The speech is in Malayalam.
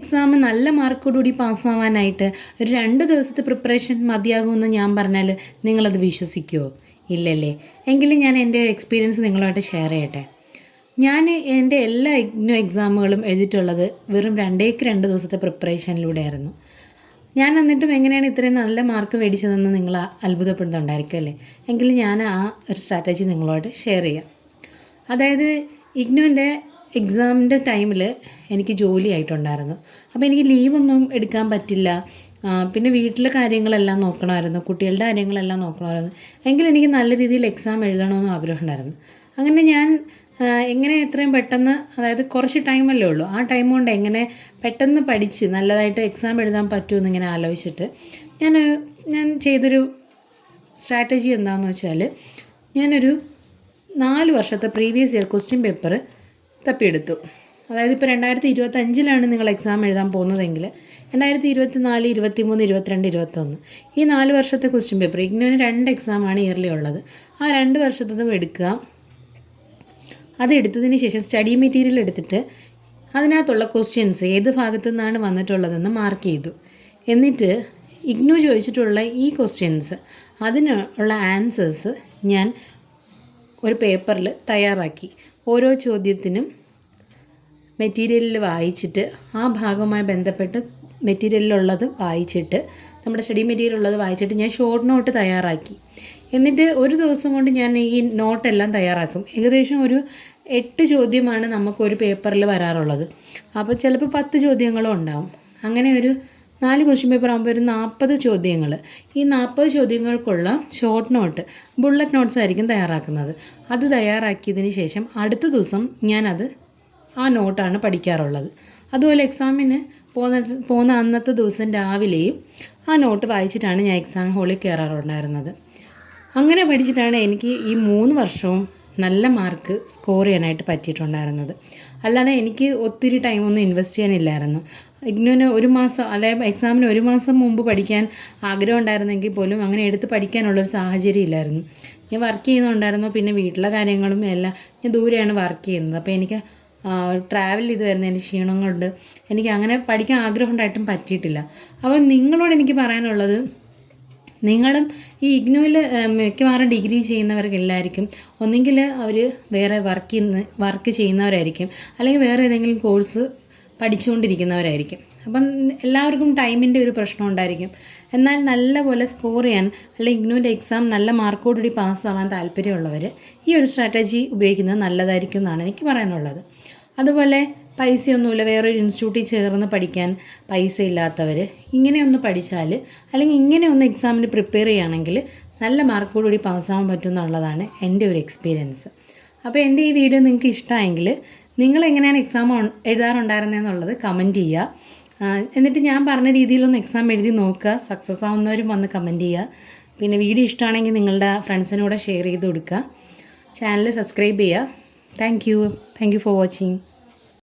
എക്സാം നല്ല മാർക്കോടുകൂടി പാസ്സാവാനായിട്ട് ഒരു രണ്ട് ദിവസത്തെ പ്രിപ്പറേഷൻ മതിയാകുമെന്ന് ഞാൻ പറഞ്ഞാൽ നിങ്ങളത് വിശ്വസിക്കുമോ ഇല്ലല്ലേ. എങ്കിലും ഞാൻ എന്റെ എക്സ്പീരിയൻസ് നിങ്ങളുമായിട്ട് ഷെയർ ചെയ്യട്ടെ. ഞാൻ എന്റെ എല്ലാ ഇഗ്നോ എക്സാമുകളും എഴുതിയിട്ടുള്ളത് വെറും രണ്ടേക്ക് രണ്ട് ദിവസത്തെ പ്രിപ്പറേഷനിലൂടെയായിരുന്നു ഞാൻ എന്നിട്ടും എങ്ങനെയാണ് ഇത്രയും നല്ല മാർക്ക് മേടിച്ചതെന്ന് നിങ്ങൾ അത്ഭുതപ്പെടുന്നുണ്ടായിരിക്കും അല്ലേ എങ്കിലും ഞാൻ ആ ഒരു സ്ട്രാറ്റജി നിങ്ങളുമായിട്ട് ഷെയർ ചെയ്യാം. അതായത് ഇഗ്നുവിന്റെ എക്സാമിന്റെ ടൈമിൽ എനിക്ക് ജോലി ആയിട്ടുണ്ടായിരുന്നു അപ്പോൾ എനിക്ക് ലീവൊന്നും എടുക്കാൻ പറ്റില്ല. പിന്നെ വീട്ടിലെ കാര്യങ്ങളെല്ലാം നോക്കണമായിരുന്നു. കുട്ടികളുടെ കാര്യങ്ങളെല്ലാം നോക്കണമായിരുന്നു. എങ്കിലും എനിക്ക് നല്ല രീതിയിൽ എക്സാം എഴുതണമെന്ന് ആഗ്രഹമുണ്ടായിരുന്നു. അങ്ങനെ ഞാൻ എങ്ങനെ എത്രയും പെട്ടെന്ന് അതായത് കുറച്ച് ടൈമല്ലേ ഉള്ളൂ. ആ ടൈം കൊണ്ട് എങ്ങനെ പെട്ടെന്ന് പഠിച്ച് നല്ലതായിട്ട് എക്സാം എഴുതാൻ പറ്റുമെന്ന് ഇങ്ങനെ ആലോചിച്ചിട്ട് ഞാൻ ഞാൻ ചെയ്തൊരു സ്ട്രാറ്റജി എന്താണെന്ന് വെച്ചാൽ ഞാനൊരു നാല് വർഷത്തെ പ്രീവിയസ് ഇയർ ക്വസ്റ്റ്യൻ പേപ്പർ തപ്പിയെടുത്തു. അതായത് ഇപ്പോൾ രണ്ടായിരത്തി ഇരുപത്തഞ്ചിലാണ് നിങ്ങൾ എക്സാം എഴുതാൻ പോകുന്നതെങ്കിൽ രണ്ടായിരത്തി ഇരുപത്തി നാല് ഇരുപത്തി മൂന്ന് ഇരുപത്തിരണ്ട് ഇരുപത്തൊന്ന് ഈ നാല് വർഷത്തെ ക്വസ്റ്റ്യൻ പേപ്പർ ഇഗ്നോന് രണ്ട് എക്സാമാണ് ഇയർലി ഉള്ളത്. ആ രണ്ട് വർഷത്തതും എടുക്കുക. അത് എടുത്തതിന് ശേഷം സ്റ്റഡി മെറ്റീരിയൽ എടുത്തിട്ട് അതിനകത്തുള്ള ക്വസ്റ്റ്യൻസ് ഏത് ഭാഗത്തു നിന്നാണ് വന്നിട്ടുള്ളതെന്ന് മാർക്ക് ചെയ്തു. എന്നിട്ട് ഇഗ്നു ചോദിച്ചിട്ടുള്ള ഈ ക്വസ്റ്റ്യൻസ് അതിനുള്ള ആൻസേഴ്സ് ഞാൻ ഒരു പേപ്പറിൽ തയ്യാറാക്കി. ഓരോ ചോദ്യത്തിനും മെറ്റീരിയലിൽ വായിച്ചിട്ട് ആ ഭാഗവുമായി ബന്ധപ്പെട്ട് മെറ്റീരിയലിലുള്ളത് വായിച്ചിട്ട് നമ്മുടെ സ്റ്റഡി മെറ്റീരിയൽ ഉള്ളത് വായിച്ചിട്ട് ഞാൻ ഷോർട്ട് നോട്ട് തയ്യാറാക്കി. എന്നിട്ട് ഒരു ദിവസം കൊണ്ട് ഞാൻ ഈ നോട്ടെല്ലാം തയ്യാറാക്കും. ഏകദേശം ഒരു എട്ട് ചോദ്യമാണ് നമുക്കൊരു പേപ്പറിൽ വരാറുള്ളത്. അപ്പോൾ ചിലപ്പോൾ പത്ത് ചോദ്യങ്ങളും ഉണ്ടാവും. അങ്ങനെ ഒരു നാല് ക്വസ്റ്റ്യൻ പേപ്പർ ആകുമ്പോൾ ഒരു നാൽപ്പത് ചോദ്യങ്ങൾ ഈ നാൽപ്പത് ചോദ്യങ്ങൾക്കുള്ള ഷോർട്ട് നോട്ട് ബുള്ളറ്റ് നോട്ട്സ് ആയിരിക്കും തയ്യാറാക്കുന്നത്. അത് തയ്യാറാക്കിയതിന് ശേഷം അടുത്ത ദിവസം ഞാനത് ആ നോട്ടാണ് പഠിക്കാറുള്ളത്. അതുപോലെ എക്സാമിന് പോന്ന പോകുന്ന അന്നത്തെ ദിവസം രാവിലെയും ആ നോട്ട് വായിച്ചിട്ടാണ് ഞാൻ എക്സാം ഹോളിൽ കയറാറുണ്ടായിരുന്നത് അങ്ങനെ പഠിച്ചിട്ടാണ് എനിക്ക് ഈ മൂന്ന് വർഷവും നല്ല മാർക്ക് സ്കോർ ചെയ്യാനായിട്ട് പറ്റിയിട്ടുണ്ടായിരുന്നത്. അല്ലാതെ എനിക്ക് ഒത്തിരി ടൈമൊന്നും ഇൻവെസ്റ്റ് ചെയ്യാനില്ലായിരുന്നു. ഇഗ്നുവിന് ഒരു മാസം അല്ലെങ്കിൽ എക്സാമിന് ഒരു മാസം മുമ്പ് പഠിക്കാൻ ആഗ്രഹം ഉണ്ടായിരുന്നെങ്കിൽ പോലും അങ്ങനെ എടുത്ത് പഠിക്കാനുള്ളൊരു സാഹചര്യം ഇല്ലായിരുന്നു. ഞാൻ വർക്ക് ചെയ്യുന്നുണ്ടായിരുന്നു പിന്നെ വീട്ടിലെ കാര്യങ്ങളും എല്ലാം ഞാൻ ദൂരെയാണ് വർക്ക് ചെയ്യുന്നത്. അപ്പോൾ എനിക്ക് ട്രാവൽ ചെയ്ത് വരുന്നതിന്റെ ക്ഷീണങ്ങളുണ്ട്. എനിക്ക് അങ്ങനെ പഠിക്കാൻ ആഗ്രഹം ഉണ്ടായിട്ടും പറ്റിയിട്ടില്ല. അപ്പോൾ നിങ്ങളോട് എനിക്ക് പറയാനുള്ളത് നിങ്ങളും ഈ ഇഗ്നോയിൽ മിക്കവാറും ഡിഗ്രി ചെയ്യുന്നവർക്ക് എല്ലാവർക്കും ഒന്നെങ്കിൽ അവർ വേറെ വർക്ക് ചെയ്യുന്ന വർക്ക് ചെയ്യുന്നവരായിരിക്കും. അല്ലെങ്കിൽ വേറെ ഏതെങ്കിലും കോഴ്സ് പഠിച്ചുകൊണ്ടിരിക്കുന്നവരായിരിക്കും. അപ്പം എല്ലാവർക്കും ടൈമിന്റെ ഒരു പ്രശ്നം ഉണ്ടായിരിക്കും. എന്നാൽ നല്ല പോലെ സ്കോർ ചെയ്യാൻ അല്ലെങ്കിൽ ഇഗ്നോന്റെ എക്സാം നല്ല മാർക്കോടുകൂടി പാസ്സാവാൻ താല്പര്യമുള്ളവർ ഈ ഒരു സ്ട്രാറ്റജി ഉപയോഗിക്കുന്നത് നല്ലതായിരിക്കും എന്നാണ് എനിക്ക് പറയാനുള്ളത്. അതുപോലെ പൈസയൊന്നുമില്ല. വേറൊരു ഇൻസ്റ്റിറ്റ്യൂട്ടിൽ ചേർന്ന് പഠിക്കാൻ പൈസ ഇല്ലാത്തവർ ഇങ്ങനെയൊന്ന് പഠിച്ചാൽ അല്ലെങ്കിൽ ഇങ്ങനെ ഒന്ന് എക്സാമിന് പ്രിപ്പയർ ചെയ്യുകയാണെങ്കിൽ നല്ല മാർക്കോടുകൂടി പാസ്സാവാൻ പറ്റും എന്നുള്ളതാണ് എന്റെ ഒരു എക്സ്പീരിയൻസ് അപ്പോൾ എന്റെ ഈ വീഡിയോ നിങ്ങൾക്ക് ഇഷ്ടമായെങ്കിൽ നിങ്ങൾ എങ്ങനെയാണ് എക്സാം എഴുതാറുണ്ടായിരുന്നതെന്നുള്ളത് കമന്റ് ചെയ്യുക. എന്നിട്ട് ഞാൻ പറഞ്ഞ രീതിയിലൊന്ന് എക്സാം എഴുതി നോക്കുക. സക്സസ് ആവുന്നവരും വന്ന് കമന്റ് ചെയ്യുക. പിന്നെ വീഡിയോ ഇഷ്ടമാണെങ്കിൽ നിങ്ങളുടെ ഫ്രണ്ട്സിനൂടെ ഷെയർ ചെയ്ത് കൊടുക്കുക. ചാനൽ സബ്സ്ക്രൈബ് ചെയ്യുക. Thank you thank you for watching